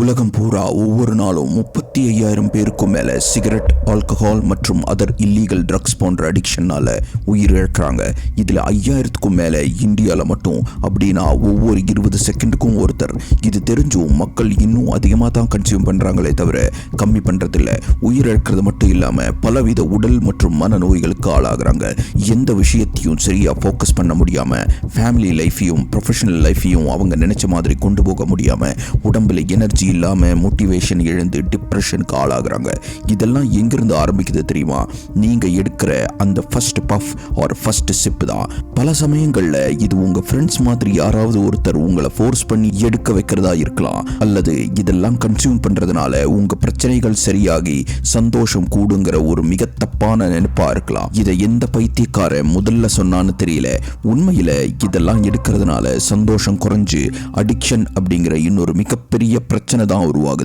உலகம் பூரா ஒவ்வொரு நாளும் முப்பத்தி ஐயாயிரம் பேருக்கும் மேலே சிகரெட் ஆல்கஹால் மற்றும் அதர் இல்லீகல் ட்ரக்ஸ் போன்ற அடிக்ஷனால உயிரிழக்கிறாங்க இதில் ஐயாயிரத்துக்கும் மேலே இந்தியாவில் மட்டும். அப்படின்னா ஒவ்வொரு இருபது செகண்டுக்கும் ஒருத்தர். இது தெரிஞ்சும் மக்கள் இன்னும் அதிகமாக தான் கன்சியூம் பண்ணுறாங்களே தவிர கம்மி பண்ணுறதில்ல உயிரிழக்கிறது மட்டும் இல்லாமல் பலவித உடல் மற்றும் மன நோய்களுக்கு ஆளாகிறாங்க. எந்த விஷயத்தையும் சரியாக ஃபோக்கஸ் பண்ண முடியாமல் ஃபேமிலி லைஃபையும் ப்ரொஃபஷனல் லைஃபையும் அவங்க நினச்ச மாதிரி கொண்டு போக முடியாமல் உடம்புல எனர்ஜி இல்லாம மோட்டிவேஷன் இழந்து டிப்ரெஷனுக்கு ஆளாகிறாங்க. இதெல்லாம் எங்கிருந்து ஆரம்பிக்குது தெரியுமா? நீங்க எடுக்கிற அந்த first puff or first sip தான். பல சமயங்கள்ல இது உங்க ஃப்ரெண்ட்ஸ் மாதிரி யாராவது ஒருத்தர் உங்களை ஃபோர்ஸ் பண்ணி எடுக்க வைக்கிறதா இருக்கலாம். அல்லது இதெல்லாம் கன்சியூம் பண்றதுனால உங்க பிரச்சனைகள் சரியாகி சந்தோஷம் கூடுங்கிற ஒரு மிக தப்பான நினைப்பா இருக்கலாம். இதை எந்த பைத்தியக்கார முதல்ல சொன்னான்னு தெரியல. உண்மையில இதெல்லாம் எடுக்கிறதுனால சந்தோஷம் குறைஞ்சு அடிக்ஷன் அப்படிங்கிற இன்னொரு மிகப்பெரிய பிரச்சனை பிரச்சனை தான் உருவாகுது.